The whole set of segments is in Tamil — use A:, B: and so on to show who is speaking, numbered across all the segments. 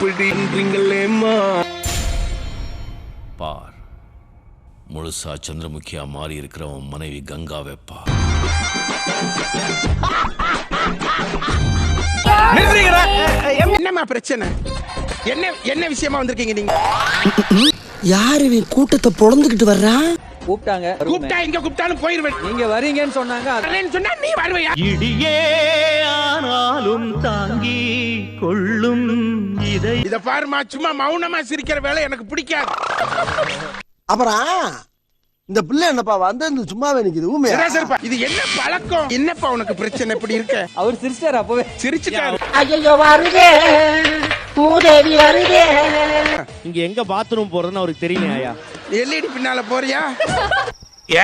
A: இப்படின்றீங்களேம்மா
B: பார். முழுசா சந்திரமுகியா மாறி இருக்கிறவன் மனைவி கங்கா வெப்பா.
A: என்னம்மா பிரச்சனை? என்ன என்ன விஷயமா வந்திருக்கீங்க நீங்க?
C: யார் இவன் கூட்டத்தை பொழந்துகிட்டு வர்றான்
D: கூப்பிட்டாங்க
A: கூப்பிட்டா இங்க கூப்பிட்டாலும் போயிருவேன்.
D: நீங்க வரீங்கன்னு சொன்னாங்க
A: வரேன்னு சொன்னா நீ வருவையா?
E: இடியே ஆனாலும் தாங்கி கொள்ளும் இதை
A: இத பாருமா சும்மா மௌனமா சிரிக்கிற வேலை எனக்கு பிடிக்காது.
C: அப்புறம் இந்த பிள்ளை என்னப்பா வந்து இந்த சும்மாவே நிக்குது ஊமையா?
A: சராசரிப்பா, இது என்ன பழக்கம்? என்னப்பா உனக்கு பிரச்சனை இப்படி இருக்க?
D: அவர் சிரிச்சாரு அப்பவே.
A: சிரிச்சுட்டாரு.
F: ஐயோ வருதே. மூதேவி வருதே.
E: இங்க எங்க பாத்ரூம் போறதுன்னு அவருக்கு தெரியல ஐயா?
A: எல்இடி பின்னால போறியா?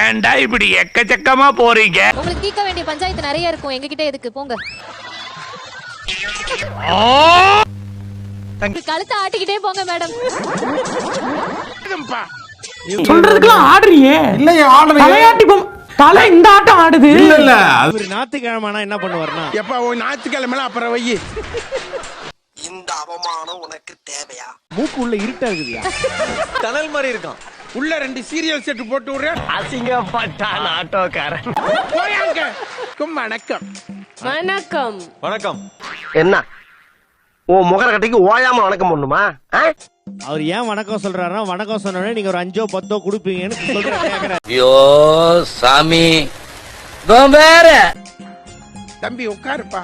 G: ஏன்டா இப்படி எக்கச்சக்கமா போறீங்க?
H: உங்களுக்கு தீர்க்க வேண்டிய பஞ்சாயத்து நிறைய இருக்கும். எங்ககிட்ட எதுக்கு? போங்க. கழுத்தை ஆட்டிக்கிட்டே போங்க மேடம்.
I: சொல்றதுக்குலாம் ஆடுறியே. இல்லையா தலையாட்டி பொம்- தலை இந்த ஆட்டம் ஆடுது.
E: இவர் ஞாயிற்றுக்கிழமைனா என்ன பண்ணுவாருன்னா?
A: எப்பா உன் ஞாயிற்றுக்கிழமை அப்புறம் வை.
C: இந்த அவமானம் உனக்கு தேவையா?
E: மூக்கு உள்ள இருட்டா இருக்குதுயா?
D: மாதிரி இருக்கான்.
A: உள்ள ரெண்டு சீரியல் செட் போட்டு விடுறேன்
E: அசிங்கப்பட்டான் ஆட்டோக்காரன்.
A: வணக்கம்.
H: வணக்கம்.
D: வணக்கம்.
C: என்ன? ஓ முகர கட்டிக்கு ஓயாம வணக்கம் பண்ணுமா?
E: அவர் ஏன் வணக்கம் சொல்றாருன்னா வணக்கம் சொன்னோடனே நீங்க ஒரு அஞ்சோ பத்தோ கொடுப்பீங்கன்னு சொல்றாரு
G: ஐயோ சாமி. வேற.
A: தம்பி உட்காருப்பா.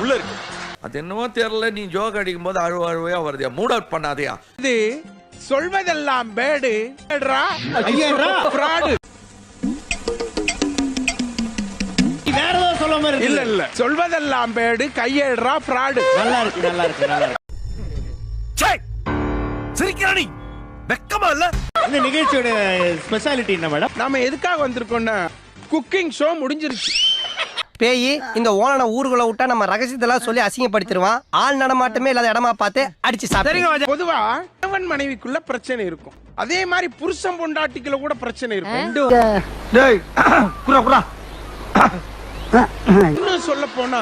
D: உள்ள இருக்கு.
G: அது என்னமோ தெரியல நீ ஜோக் அடிக்கும் போது அழுவ அழுவையா வருதியா? மூட் அவுட் பண்ணாதயா?
A: இது சொல்வதெல்லாம் பேடு.
E: மாதிரி இருக்கு.
A: இல்ல இல்ல. சொல்வதெல்லாம் பேடு கையேடுறா ஃப்ராடு
E: நல்லா இருக்கு நல்லா இருக்கு நல்லா இருக்கு.
G: சிரிக்கிறானி வெக்கமா இல்ல?
E: இந்த நிகழ்ச்சியோட ஸ்பெஷாலிட்டி என்ன மேடம்
A: நாம எதுக்காக வந்திருக்கோம்னா குக்கிங் ஷோ முடிஞ்சிருச்சு.
C: பேய் இந்த ஓனனை ஊருக்குள்ள விட்டா நம்ம ரகசியத்தெல்லாம் சொல்லி அசிங்கப்படுத்திடுவான். ஆள் நடமாட்டமே இல்லாத இடமா பார்த்து அடிச்சு சாப்பிடுங்க
A: பொதுவா கணவன் மனைவிக்குள்ள பிரச்சனை இருக்கும். அதே மாதிரி புருஷன் பொண்டாட்டிக்குள்ள கூட பிரச்சனை இருக்கும்.
C: டேய் குரா குரா.
A: இன்னும் சொல்ல போனா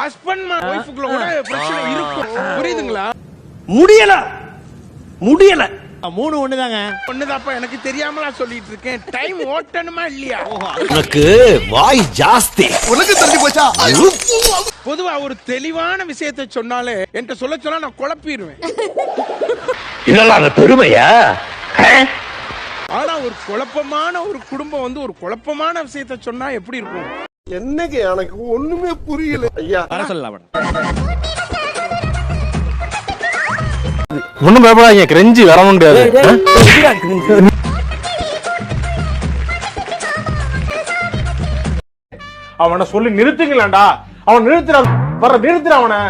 A: ஹஸ்பண்ட் ஒய்ஃபுக்குள்ள கூட பிரச்சனை இருக்கும். புரியுதுங்களா?
C: முடியல. முடியல.
E: மூணு ஒண்ணுதாங்க.
A: ஒண்ணுதாப்பா எனக்கு தெரியாமலா சொல்லிட்டு இருக்கேன். டைம் ஓட்டணுமா இல்லையா?
B: உனக்கு வாய் ஜாஸ்தி.
C: உனக்கு தெரிஞ்சு போச்சா?
A: பொதுவா ஒரு தெளிவான விஷயத்தை சொன்னாலே என்கிட்ட சொல்ல சொன்னா நான் குழப்பிடுவேன்.
G: இதெல்லாம் அந்த பெருமையா?
A: ஆனா ஒரு குழப்பமான ஒரு குடும்பம் வந்து ஒரு குழப்பமான விஷயத்தை சொன்னா எப்படி இருக்கும்?
C: என்னங்க எனக்கு ஒண்ணுமே புரியல. ஐயா.
E: வர சொல்லலாம்
I: ஒண்ணும் பயப்படாதீங்க கிரெஞ்சி வர முடியாது அவனை சொல்லி நிறுத்துங்களேன்டா. அவன் நிறுத்துற. வர நிறுத்துற அவனை.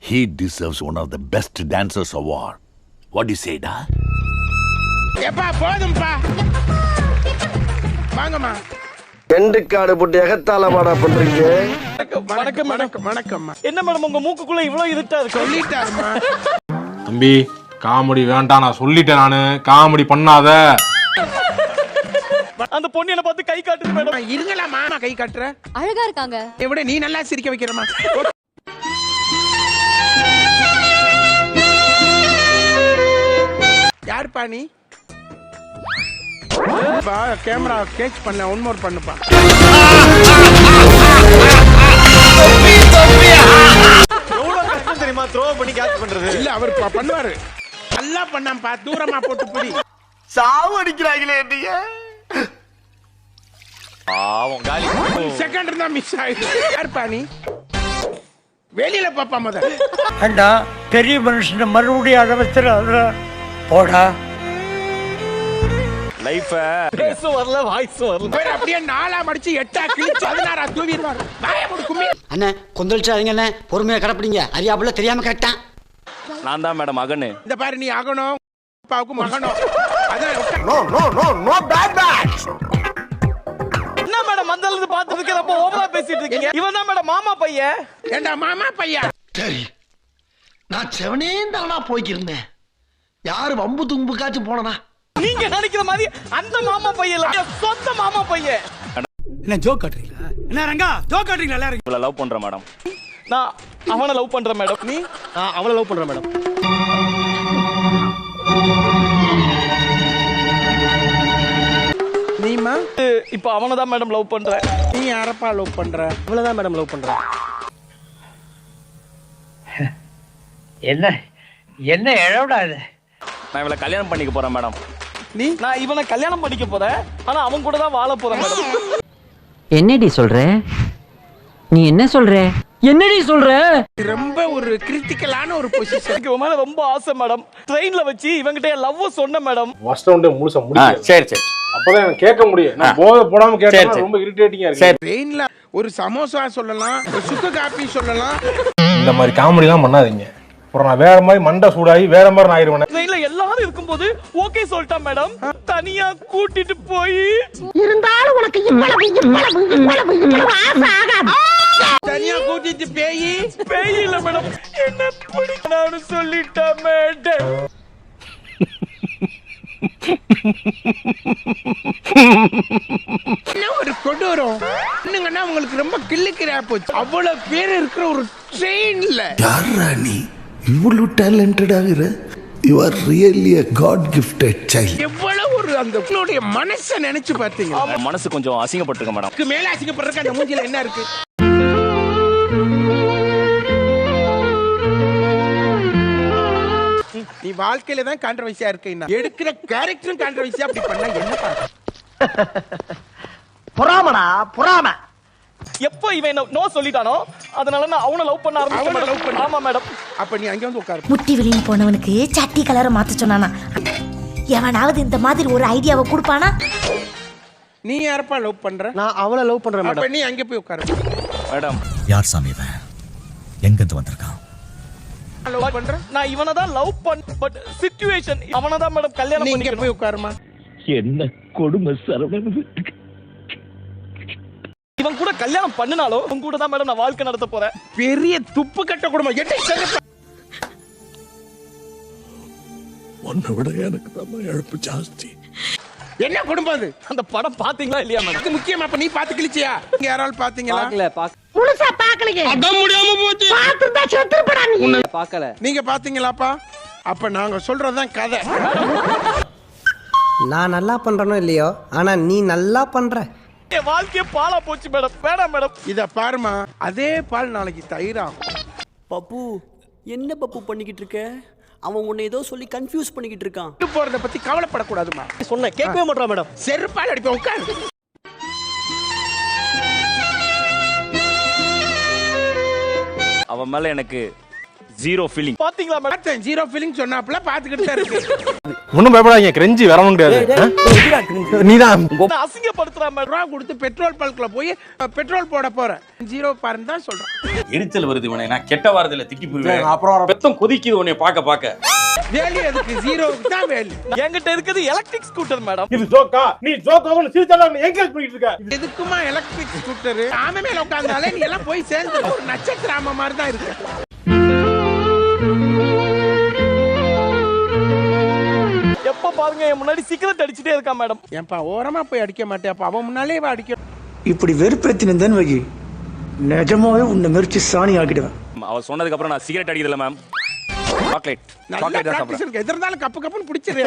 B: He deserves one of the best dancers award. What do you say, da?
A: எப்பா போதும்பா. வாங்கம்மா.
C: எண்டு காடு போட்டு எகத்தால மாடா பண்றீங்க
A: வணக்கம் வணக்கம் வணக்கம்மா.
D: என்ன மேடம் உங்க மூக்குக்குள்ள இவ்வளவு இருட்டா இருக்கு?
A: சொல்லிட்டாருமா
I: தம்பி காமெடி வேண்டாம் நான் சொல்லிட்டேன் நானு. காமெடி பண்ணாத.
D: அந்த பொண்ணு என்ன பார்த்து கை காட்டுது மேடம்.
A: இருங்களா மாமா கை காட்டுற.
H: அழகா இருக்காங்க.
A: விட நீ நல்லா சிரிக்க வைக்கிறமா யாருப்பா நீ? பா கேமரா கேட்ச் பண்ணல ஒன் மோர் பண்ணுப்பா.
D: எவ்வளவு தெரியுமா? த்ரோ பண்ணி கேட்ச் பண்றது.
A: இல்ல அவர் ப- பண்ணுவாரு. நல்லா பண்ணாம்பா தூரமா போட்டு புடி.
C: சாவு அடிக்கிறாங்களே நீங்க
D: பாவம் காலி.
A: செகண்ட் இருந்தா மிஸ் ஆயிடுச்சு யாருப்பா நீ? வெளியில பாப்பா முத
F: பெரிய மனுஷன் மறுபடியும் அழ வச்சிடாத போடா.
D: லைஃப பேசும் வரல வாய்ஸும் வரல.
A: பேர் அப்படியே நாலா மடிச்சு எட்டா கிழிச்சு பதினாறா தூவிடுவாரு. வாய கும்மி.
F: அண்ணே கொந்தளிச்சாதீங்க அண்ணே. பொறுமையா கடப்பிடிங்க. அறியாப்புல தெரியாம கேட்டான்
D: நான் தான் மேடம் மகனு
A: இந்த பாரு நீ ஆகணும் அப்பாவுக்கு மகனும் அதான்.
C: No no no no bad bad
D: என்ன மேடம் இருந்து பார்த்ததுக்கு அப்ப ஓவரா பேசிட்டு இருக்கீங்க. இவன் தான் மேடம் மாமா பையன்.
A: ஏண்டா மாமா பையா
C: சரி நான் செவனே தானா போய்க்கிருந்தேன். யாரு வம்பு தும்புக்காச்சும் போனனா?
D: நீங்க நினைக்கிற மாதிரி அந்த மாமா பையன் சொந்த மாமா பையன்.
F: என்ன ஜோக் காட்டுறீங்களா? என்ன ரங்கா? ஜோக் காட்டுறீங்களா எல்லாரும்?
D: இவள லவ் பண்றேன் மேடம் நான் அவனை லவ் பண்றேன் மேடம் நீ?
E: நான் அவளை லவ் பண்றேன் மேடம்
A: நீமா
D: இப்போ அவனை தான் மேடம் லவ் பண்றேன்.
A: நீ யாரப்பா லவ் பண்ற?
E: அவளை தான் மேடம் லவ் பண்றேன்
F: என்ன என்ன இழவிடா இது?
D: நான் இவளை கல்யாணம் பண்ணிக்க போறேன் மேடம்
A: நீ?
D: நான் இவனை கல்யாணம் பண்ணிக்க போறேன். ஆனா அவன் கூட தான் வாழ போறேன் மேடம்
J: என்னடி சொல்ற? நீ என்ன சொல்ற? என்னடி சொல்ற?
A: ரொம்ப ஒரு கிரிட்டிக்கலான ஒரு பொசிஷன்
D: இவன் மேல ரொம்ப ஆசை மேடம் ட்ரெயின்ல வச்சு இவங்கிட்ட லவ் சொன்னேன் மேடம்
K: ஃபர்ஸ்ட் ரவுண்டே முழுசா முடியும்
D: சரி சரி.
K: அப்பதான் எனக்கு கேட்க முடியும். நான் போதை போடாம கேட்டா ரொம்ப இரிட்டேட்டிங்கா இருக்கு.
A: ட்ரெயின்ல ஒரு சமோசா சொல்லலாம் ஒரு சுக்கு காப்பி சொல்லலாம்.
K: இந்த மாதிரி காமெடி எல்லாம் பண்ணாதீங்க. அப்புறம் நான் வேற மாதிரி மண்டை சூடாகி வேற மாதிரி நான் ஆயிருவேன்
D: எல்லாரும் இருக்கும்போது ஓகே சொல்லிட்டான் மேடம். தனியா கூட்டிட்டு போய்.
I: இருந்தாலும் உனக்கு இவ்வளவு இவ்வளவு இவ்வளவு இவ்வளவு ஆசை ஆகாது.
A: தனியா கூட்டிட்டு பேயி.
D: பேய் இல்ல மேடம். என்ன பிடிக்கணும்னு சொல்லிட்டேன் மேடம்.
A: ஒரு கொடூரம்? என்னங்கன்னா உங்களுக்கு ரொம்ப கிள்ளுக்கிறா போச்சு. அவ்வளவு பேர் இருக்கிற ஒரு ட்ரெயின்ல
B: யாரா நீ? இவ்வளவு டேலண்டட் ஆகுற? You are really a god gifted child
A: எவ்வளவு ஒரு அந்த உங்களுடைய மனசை நினைச்சு பார்த்தீங்க?
D: மனசு கொஞ்சம் அசிங்கப்பட்டிருக்க மேடம்.
A: மேல அசிங்கப்படுறதுக்கு அந்த மூஞ்சில என்ன இருக்கு? நீ வாழ்க்கையில தான் கான்ட்ரவர்சியா இருக்க எடுக்கிற கேரக்டரும் கான்ட்ரவர்சியா அப்படி பண்ணா என்ன
F: பொறாமடா பொறாம.
D: எப்போ இவன் நோ சொல்லிட்டானோ அதனால நான் அவனை லவ் பண்ண
A: அவனை
D: ஆரம்பிச்சேன்
A: love பண்ண.
D: ஆமா மேடம்
A: அப்ப நீ அங்க வந்து உட்காரு.
I: முட்டி வெளியே போனவனுக்கு சட்டி கலரை மாத்த சொன்னானா? எவனாவது இந்த மாதிரி ஒரு ஐடியாவை கொடுப்பானா?
A: நீ யாரப்பா லவ் பண்ற?
E: நான் அவளை லவ் பண்றேன்
A: அப்ப
E: மேடம்
A: நீ அங்க போய் உட்காரு.
D: மேடம்.
F: யார் சாமி இவன்? எங்கிருந்து வந்திருக்கான்?
A: லவ் பண்ற?
D: நான் இவனை தான் லவ் பண்ண பட் சிச்சுவேஷன் அவனை தான் மேடம் கல்யாணம் பண்ணிக்கணும்.
A: போய் உட்காருமா?
F: என்ன கொடுமை சரவணன்?
D: இவன் கூட கல்யாணம் பண்ணினாலும் உன் கூட தான் மேடம் நான் வாழ்க்கை நடத்த போறேன்.
A: பெரிய துப்பு கட்ட குடும்பம். எட்டு.
B: உன்னை விட எனக்கு தான் இழப்பு ஜாஸ்தி.
A: என்ன குடும்பம் அது?
D: அந்த படம் பாத்தீங்களா இல்லையா மேடம்
A: முக்கியமா அப்ப நீ பாத்து கிழிச்சியா இங்க யாராவது பாத்தீங்களா
I: முழுசா பாக்கலையே. அதான் முடியாம போச்சு. பார்த்துட்டா செத்துருப்படா நீ.
A: நீங்க பாத்தீங்களாப்பா? அப்ப நாங்க சொல்றதுதான் கதை.
C: நான் நல்லா பண்றேனோ இல்லையோ? ஆனா நீ நல்லா பண்ற.
D: என் வாழ்க்கையே பாலா போச்சு மேடம். வேணாம் மேடம்.
A: இத பாருமா அதே பால் நாளைக்கு தயிராகும்
J: பப்பு என்ன பப்பு பண்ணிக்கிட்டு இருக்க? அவன் உன்னை ஏதோ சொல்லி கன்ஃபியூஸ் பண்ணிக்கிட்டு இருக்கான்.
A: விட்டு போறத பத்தி கவலைப்படக்கூடாதுமா
E: சொன்னேன் கேட்கவே மாட்டான் மேடம்.
A: செருப்பால் அடிப்ப உட்காரு.
D: அவன் மேல எனக்கு ஜீரோ ஃபீலிங் பாத்தீங்களா மேடம்?
A: பார்த்தேன் ஜீரோ ஃபீலிங் சொன்னாப்புல பாத்துக்கிட்டு தான் இருக்கு.
K: ஒன்றும் பயப்படாதீங்க கிரெஞ்சி வரவும் கிடையாது. நீதான்.
D: நான் அசிங்கப்படுத்துறேன் மேடம்.
A: ரூபா கொடுத்து பெட்ரோல் பல்க்ல போய் பெட்ரோல் போட போறேன். ஜீரோ பாருன்னு தான் சொல்றேன்.
G: எரிச்சல் வருது இவனை. நான் கெட்ட வாரத்துல திட்டி போயிருவேன்
K: அப்புறம்
G: பெத்தம் கொதிக்குது உன்னை பார்க்க பார்க்க.
A: வேலி எதுக்கு? ஜீரோவுக்கு தான் வேலி
D: என்கிட்ட இருக்குது எலக்ட்ரிக் ஸ்கூட்டர் மேடம்.
K: இது ஜோக்கா? நீ ஜோக்காவும் சிரிச்சாலும் என்கரேஜ் பண்ணிட்டு இருக்க.
A: எதுக்குமா எலக்ட்ரிக் ஸ்கூட்டர் ஆமை மேல உட்கார்ந்தாலே நீ எல்லாம் போய் சேர்ந்து ஒரு நட்சத்திர ஆமை மாதிரி தான் இருக்கு.
D: எப்ப பாருங்க என் முன்னாடி சிகரெட் அடிச்சுட்டே இருக்கான் மேடம்.
A: ஏன்பா ஓரமா போய் அடிக்க மாட்டேன் அப்ப அவன் முன்னாலே அடிக்க.
F: இப்படி வெறுப்பேத்தினு வை நிஜமாவே உன்னை மெரிச்சு சாணி ஆக்கிடுவேன்.
D: அவ சொன்னதுக்கு அப்புறம் நான் சிகரெட் அடிக்கிறதில்ல மேம் சாக்லேட்
A: இருக்கு. எது இருந்தாலும் கப்பு கப்புன்னு பிடிச்சிரு